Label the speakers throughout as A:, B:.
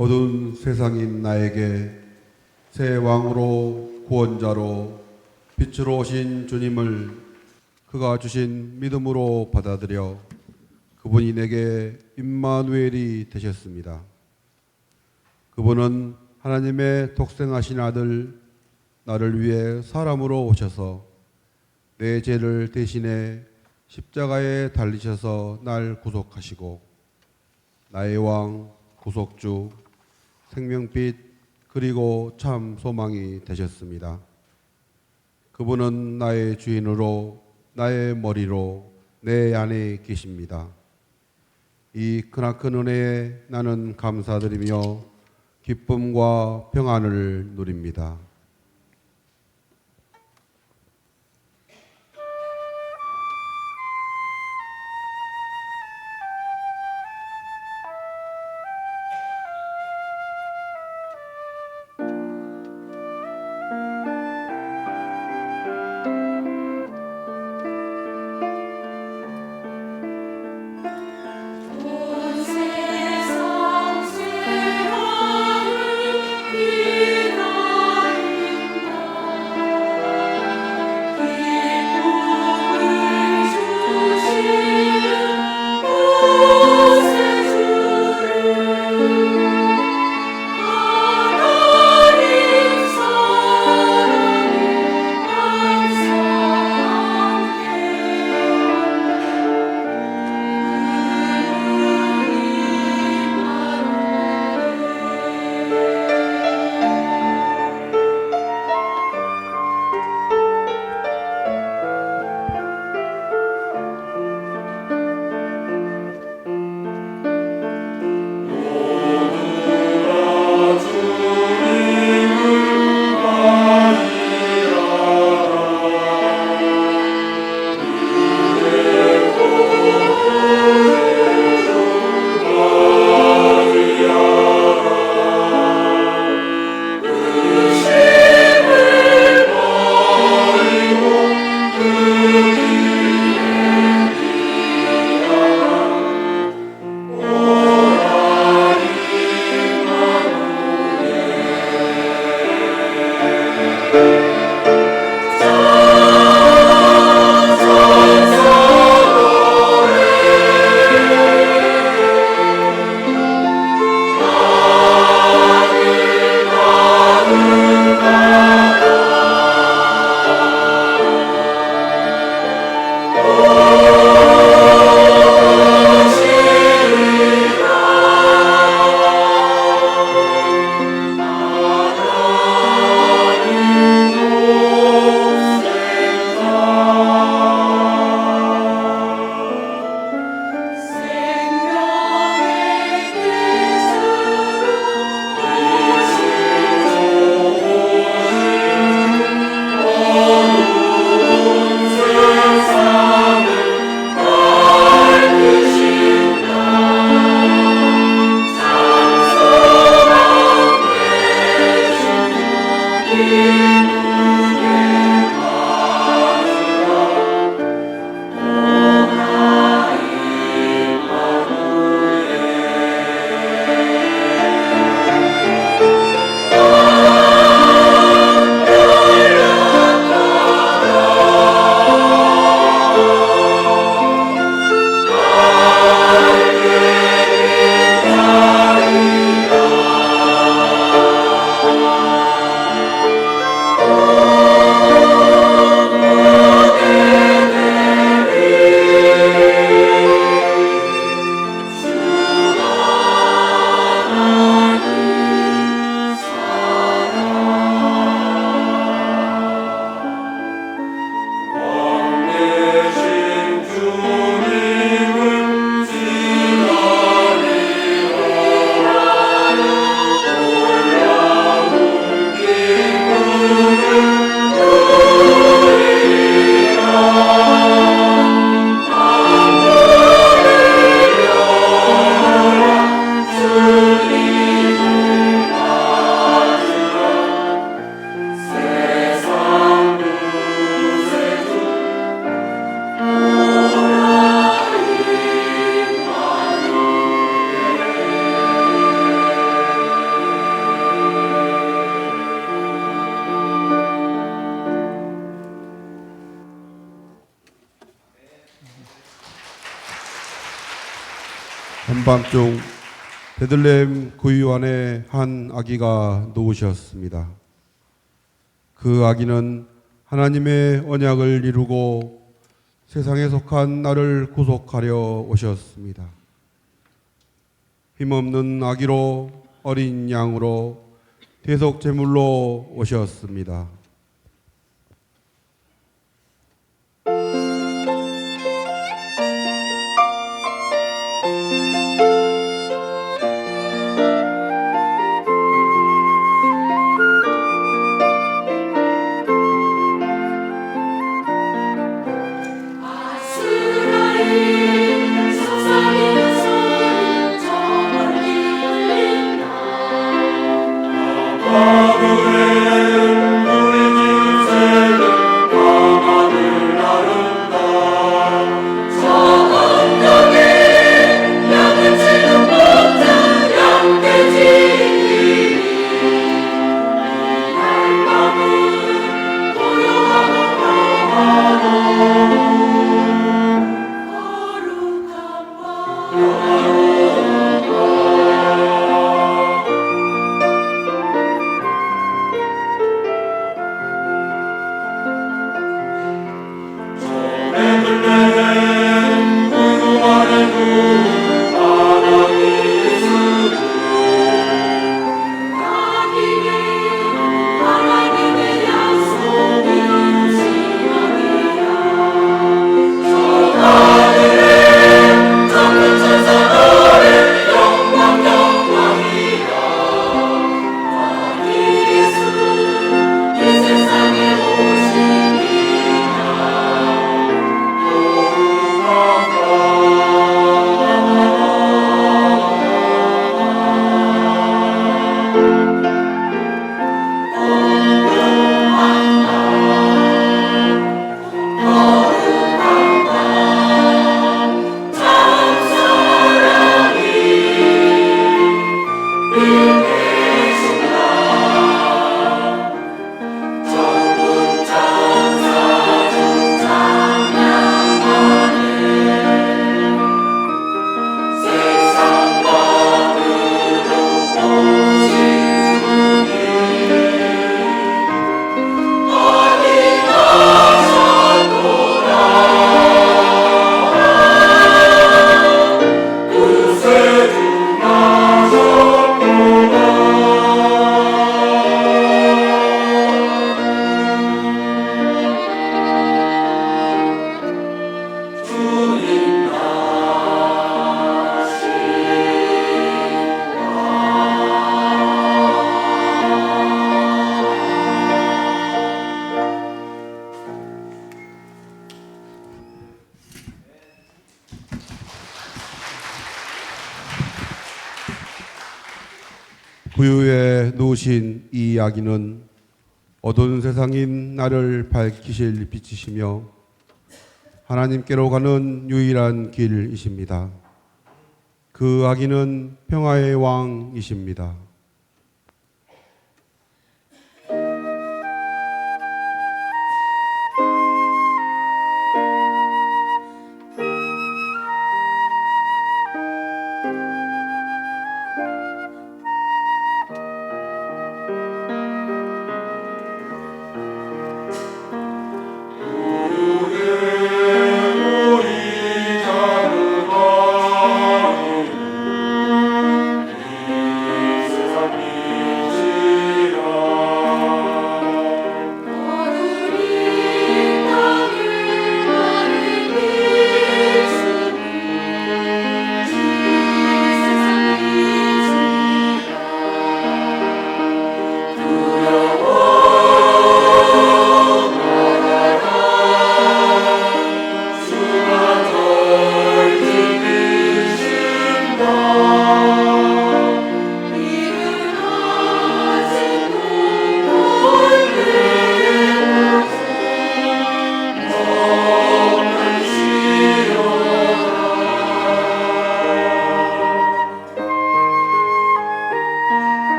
A: 어두운 세상인 나에게 새 왕으로 구원자로 빛으로 오신 주님을 그가 주신 믿음으로 받아들여 그분이 내게 임마누엘이 되셨습니다. 그분은 하나님의 독생하신 아들 나를 위해 사람으로 오셔서 내 죄를 대신해 십자가에 달리셔서 날 구속하시고 나의 왕 구속주 생명빛 그리고 참 소망이 되셨습니다. 그분은 나의 주인으로 나의 머리로 내 안에 계십니다. 이 크나큰 은혜에 나는 감사드리며 기쁨과 평안을 누립니다.
B: 밤중 베들레헴 구유 안에 한 아기가 누우셨습니다. 그 아기는 하나님의 언약을 이루고 세상에 속한 나를 구속하려 오셨습니다. 힘없는 아기로 어린 양으로 대속 제물로 오셨습니다. 구유에 누우신 이 아기는 어두운 세상인 나를 밝히실 빛이시며 하나님께로 가는 유일한 길이십니다. 그 아기는 평화의 왕이십니다.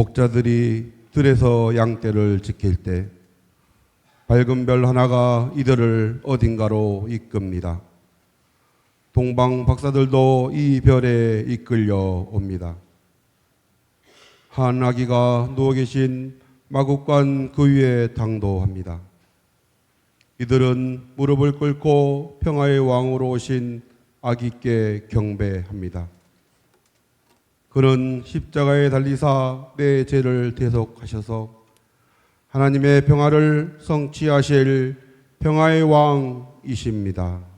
A: 목자들이 들에서 양떼를 지킬 때 밝은 별 하나가 이들을 어딘가로 이끕니다. 동방 박사들도 이 별에 이끌려 옵니다. 한 아기가 누워 계신 마국간 그 위에 당도합니다. 이들은 무릎을 꿇고 평화의 왕으로 오신 아기께 경배합니다. 그는 십자가에 달리사 내 죄를 대속하셔서 하나님의 평화를 성취하실 평화의 왕이십니다.